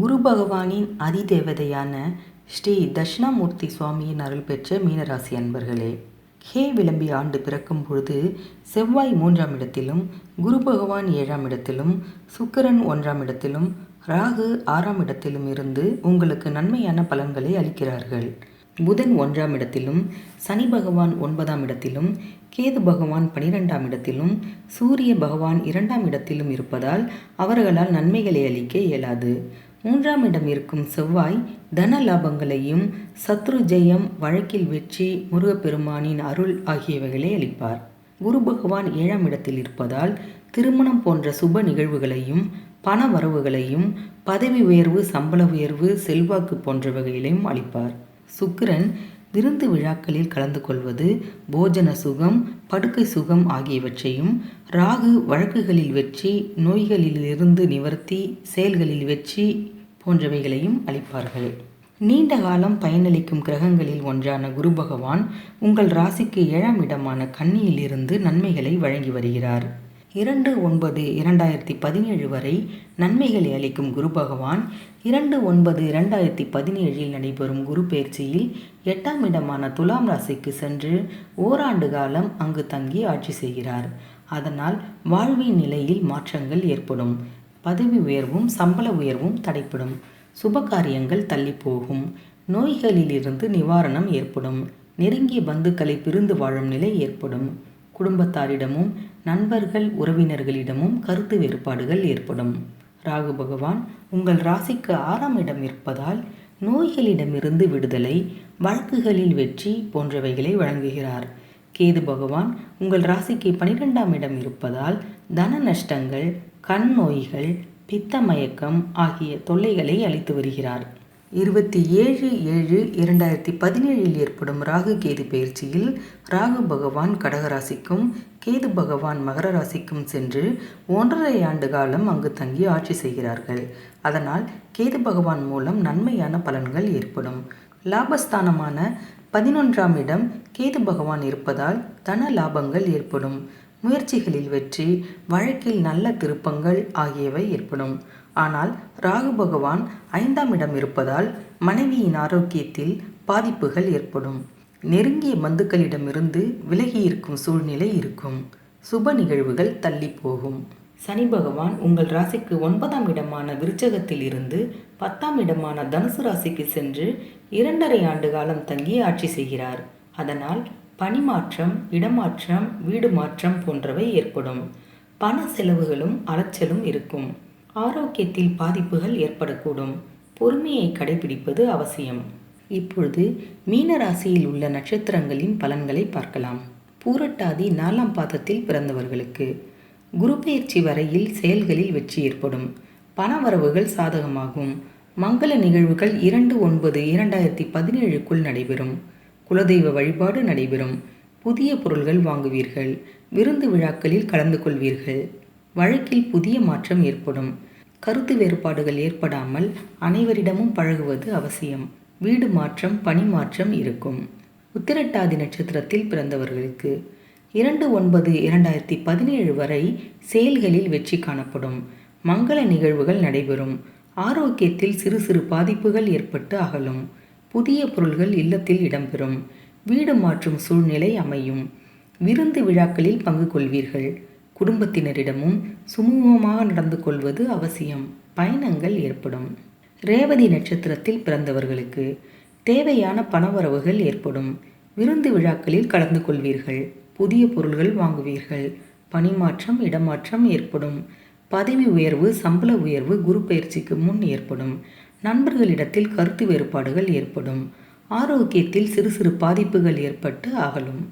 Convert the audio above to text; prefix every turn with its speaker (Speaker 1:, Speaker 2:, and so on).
Speaker 1: குரு பகவானின் அதிதேவதையான ஸ்ரீ தட்சிணாமூர்த்தி சுவாமியின் அருள் பெற்ற மீனராசி அன்பர்களே ஹே விளம்பி ஆண்டு பிறக்கும் பொழுது செவ்வாய் மூன்றாம் இடத்திலும் குரு பகவான் ஏழாம் இடத்திலும் சுக்கரன் ஒன்றாம் இடத்திலும் ராகு ஆறாம் இடத்திலும் இருந்து உங்களுக்கு நன்மையான பலன்களை அளிக்கிறார்கள். புதன் ஒன்றாம் இடத்திலும் சனி பகவான் ஒன்பதாம் இடத்திலும் கேது பகவான் பனிரெண்டாம் இடத்திலும் சூரிய பகவான் இரண்டாம் இடத்திலும் இருப்பதால் அவர்களால் நன்மைகளை அளிக்க இயலாது. மூன்றாம் இடம் இருக்கும் செவ்வாய் தன லாபங்களையும் சத்ரு ஜெயம் வழக்கில் வெற்றி முருகப்பெருமானின் அருள் ஆகியவைகளை அளிப்பார். குரு பகவான் ஏழாம் இடத்தில் இருப்பதால் திருமணம் போன்ற சுப நிகழ்வுகளையும் பண வரவுகளையும் பதவி உயர்வு சம்பள உயர்வு செல்வாக்கு போன்றவைகளையும் அளிப்பார். சுக்கிரன் விருந்து விழாக்களில் கலந்து கொள்வது போஜன சுகம் படுக்கை சுகம் ஆகியவற்றையும் ராகு வழக்குகளில் வெற்றி நோய்களிலிருந்து நிவர்த்தி செயல்களில் வெற்றி போன்றவைகளையும் அளிப்பார்கள். நீண்ட காலம் பயனளிக்கும் கிரகங்களில் ஒன்றான குரு பகவான் உங்கள் ராசிக்கு ஏழாம் இடமான கன்னியிலிருந்து நன்மைகளை வழங்கி வருகிறார். இரண்டு ஒன்பது இரண்டாயிரத்தி பதினேழு வரை நன்மைகளை அளிக்கும் குரு பகவான். இரண்டு ஒன்பது இரண்டாயிரத்தி பதினேழில் நடைபெறும் குரு பயிற்சியில் எட்டாம் இடமான துலாம் ராசிக்கு சென்று ஓராண்டு காலம் அங்கு தங்கி ஆட்சி செய்கிறார். அதனால் வாழ்வின் நிலையில் மாற்றங்கள் ஏற்படும். பதவி உயர்வும் சம்பள உயர்வும் தடைப்படும் சுபகாரியங்கள் தள்ளிப்போகும். தள்ளி போகும் நோய்களிலிருந்து நிவாரணம் ஏற்படும். நெருங்கிய பந்துக்களை பிரிந்து வாழும் நிலை ஏற்படும். குடும்பத்தாரிடமும் நண்பர்கள் உறவினர்களிடமும் கருத்து வேறுபாடுகள் ஏற்படும். ராகு பகவான் உங்கள் ராசிக்கு ஆறாம் இடம் இருப்பதால் நோய்களிடமிருந்து விடுதலை வழக்குகளில் வெற்றி போன்றவைகளை வழங்குகிறார். கேது பகவான் உங்கள் ராசிக்கு பனிரெண்டாம் இடம் இருப்பதால் தன நஷ்டங்கள் கண் நோய்கள் பித்த மயக்கம் ஆகிய தொல்லைகளை அளித்து வருகிறார். இருபத்தி ஏழு ஏழு இரண்டாயிரத்தி பதினேழில் ஏற்படும் ராகு கேது பயிற்சியில் ராகு பகவான் கடகராசிக்கும் கேது பகவான் மகர ராசிக்கும் சென்று ஒன்றரை ஆண்டு காலம் அங்கு தங்கி ஆட்சி செய்கிறார்கள். அதனால் கேது பகவான் மூலம் நன்மையான பலன்கள் ஏற்படும். லாபஸ்தானமான பதினொன்றாம் இடம் கேது பகவான் இருப்பதால் தன லாபங்கள் ஏற்படும். முயற்சிகளில் வெற்றி வழக்கில் நல்ல திருப்பங்கள் ஆகியவை ஏற்படும். ஆனால் ராகு பகவான் ஐந்தாம் இடம் இருப்பதால் மனைவியின் ஆரோக்கியத்தில் பாதிப்புகள் ஏற்படும். நெருங்கிய பந்துக்களிடமிருந்து விலகி இருக்கும் சூழ்நிலை இருக்கும். சுப நிகழ்வுகள் தள்ளி போகும். சனி பகவான் உங்கள் ராசிக்கு ஒன்பதாம் இடமான விருச்சகத்தில் இருந்து பத்தாம் இடமான தனுசு ராசிக்கு சென்று இரண்டரை ஆண்டு காலம் தங்கி ஆட்சி செய்கிறார். அதனால் பணிமாற்றம் இடமாற்றம் வீடு மாற்றம் போன்றவை ஏற்படும். பண செலவுகளும் அலைச்சலும் இருக்கும். ஆரோக்கியத்தில் பாதிப்புகள் ஏற்படக்கூடும். பொறுமையை கடைபிடிப்பது அவசியம். இப்பொழுது மீன ராசியில் உள்ள நட்சத்திரங்களின் பலன்களை பார்க்கலாம். பூரட்டாதி நாலாம் பாதத்தில் பிறந்தவர்களுக்கு குரு பயிற்சி வரையில் செயல்களில் வெற்றி ஏற்படும். பணவரவுகள் சாதகமாகும். மங்கள நிகழ்வுகள் இரண்டு ஒன்பது இரண்டாயிரத்தி பதினேழுக்குள் நடைபெறும். குலதெய்வ வழிபாடு நடைபெறும். புதிய பொருள்கள் வாங்குவீர்கள். விருந்து விழாக்களில் கலந்து கொள்வீர்கள். வழக்கில் புதிய மாற்றம் ஏற்படும். கருத்து வேறுபாடுகள் ஏற்படாமல் அனைவரிடமும் பழகுவது அவசியம். வீடு மாற்றம் பணி மாற்றம் இருக்கும். உத்திரட்டாதி நட்சத்திரத்தில் பிறந்தவர்களுக்கு இரண்டு ஒன்பது இரண்டாயிரத்தி பதினேழு வரை செயல்களில் வெற்றி காணப்படும். மங்கள நிகழ்வுகள் நடைபெறும். ஆரோக்கியத்தில் சிறு சிறு பாதிப்புகள் ஏற்பட்டு அகலும். புதிய பொருள்கள் இல்லத்தில் இடம்பெறும். வீடு மாற்றும் சூழ்நிலை அமையும். விருந்து விழாக்களில் பங்கு கொள்வீர்கள். குடும்பத்தினரிடமும் சுமூகமாக நடந்து கொள்வது அவசியம். பயணங்கள் ஏற்படும். ரேவதி நட்சத்திரத்தில் பிறந்தவர்களுக்கு தேவையான பணவரவுகள் ஏற்படும். விருந்து விழாக்களில் கலந்து கொள்வீர்கள். புதிய பொருள்கள் வாங்குவீர்கள். பணிமாற்றம் இடமாற்றம் ஏற்படும். பதவி உயர்வு சம்பள உயர்வு குரு பயிற்சிக்கு முன் ஏற்படும். நண்பர்களிடத்தில் கருத்து வேறுபாடுகள் ஏற்படும். ஆரோக்கியத்தில் சிறு சிறு பாதிப்புகள் ஏற்பட்டு அகலும்.